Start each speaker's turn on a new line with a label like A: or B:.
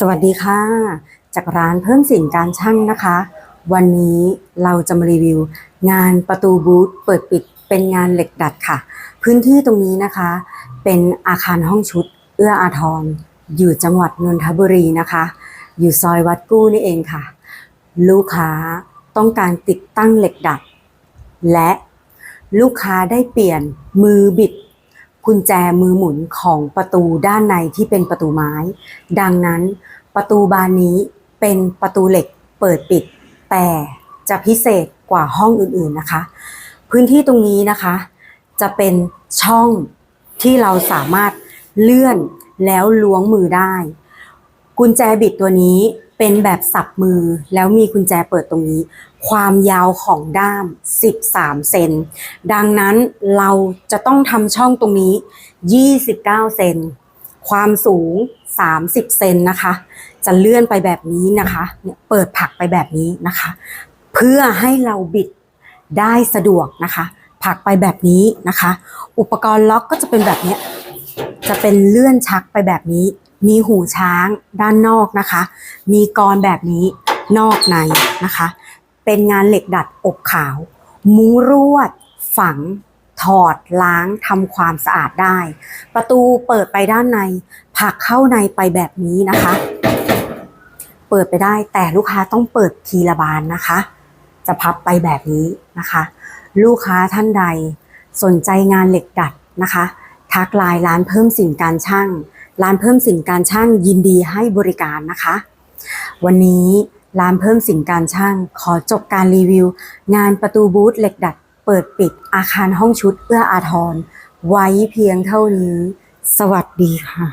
A: สวัสดีค่ะ จากร้านเพิ่มสินการช่างนะคะ วันนี้เราจะมารีวิว งานประตูบูธเปิดปิดเป็นงานเหล็กดัดค่ะ พื้นที่ตรงนี้นะคะ เป็นอาคารห้องชุด เอื้ออาทรอยู่จังหวัดนนทบุรีนะคะ อยู่ซอยวัดกู้นี่เองค่ะ ลูกค้าต้องการติดตั้งเหล็กดัด และลูกค้าได้เปลี่ยนมือบิด กุญแจมือหมุนของประตูด้านในที่เป็นประตูไม้ ดังนั้นประตูบานนี้เป็นประตูเหล็กเปิดปิด แต่จะพิเศษกว่าห้องอื่นๆนะคะ พื้นที่ตรงนี้นะคะ จะเป็นช่องที่เราสามารถเลื่อนแล้วล้วงมือได้ กุญแจบิดตัวนี้ เป็นแบบสับมือแล้วมีกุญแจเปิดตรงนี้ ความยาวของด้าม 13 เซน ดังนั้นเราจะต้องทำช่องตรงนี้ 29 เซน ความสูง 30 เซนนะคะ จะเลื่อนไปแบบนี้นะคะเนี่ยเปิดผักไปแบบนี้นะคะ เพื่อให้เราบิดได้สะดวกนะคะ ผักไปแบบนี้นะคะ อุปกรณ์ล็อกก็จะเป็นแบบนี้จะเป็นเลื่อนชักไปแบบนี้ มีหูช้างด้านนอกนะคะ มีกรแบบนี้นอกในนะคะ เป็นงานเหล็กดัดอบขาว มุ้งรวด ฝัง ถอดล้างทำความสะอาดได้ ประตูเปิดไปด้านใน ผักเข้าในไปแบบนี้นะคะ เปิดไปได้แต่ลูกค้าต้องเปิดทีละบานนะคะ จะพับไปแบบนี้นะคะ ลูกค้าท่านใดสนใจงานเหล็กดัดนะคะ ทักไลน์ร้านเพิ่มสินการช่าง ร้านเพิ่มสินการช่างยินดีให้บริการนะคะ วันนี้ร้านเพิ่มสินการช่างขอจบการรีวิว งานประตูบูธเหล็กดัด เปิดปิดอาคารห้องชุดเอื้ออาทร ไว้เพียงเท่านี้ สวัสดีค่ะ